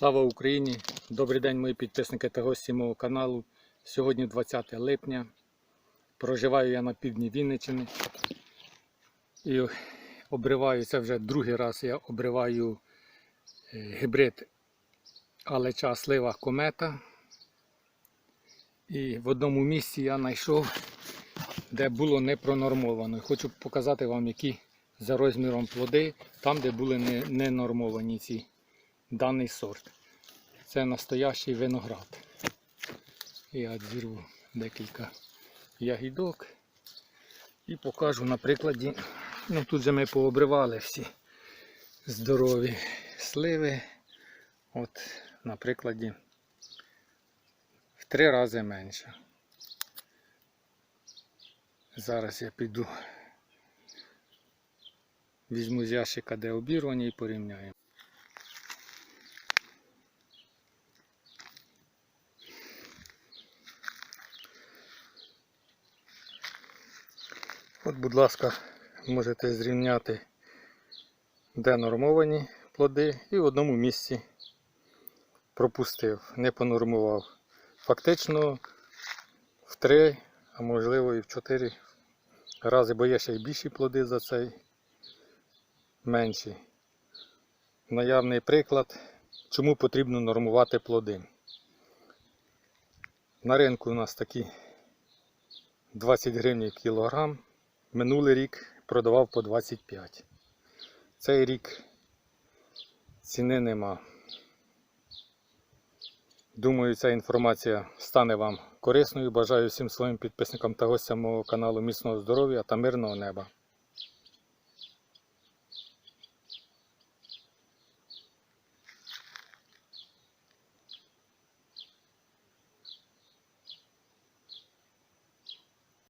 Слава Україні! Добрий день, мої підписники та гості мого каналу. Сьогодні 20 липня. Проживаю я на півдні Вінниччини. І обриваю це вже другий раз. Я обриваю е, гібрид алеча слива комета. І в одному місці я знайшов, де було не пронормовано. Хочу показати вам, які за розміром плоди, там, де були не, не нормовані ці даний сорт. Це настоящий виноград. Я зірву декілька ягідок і покажу на прикладі. Ну тут же ми пообривали всі здорові сливи. От на прикладі в три рази менше. Зараз я піду, візьму з ящика, де обірвані і порівняю. От, будь ласка, можете зрівняти, де нормовані плоди, і в одному місці пропустив, не понормував. Фактично в три, а можливо і в чотири рази, бо є ще й більші плоди за цей менші. Наявний приклад, чому потрібно нормувати плоди. На ринку у нас такі 20 гривень кілограм. Минулий рік продавав по 25. Цей рік ціни нема. Думаю, ця інформація стане вам корисною. Бажаю всім своїм підписникам та гостям мого каналу міцного здоров'я та мирного неба.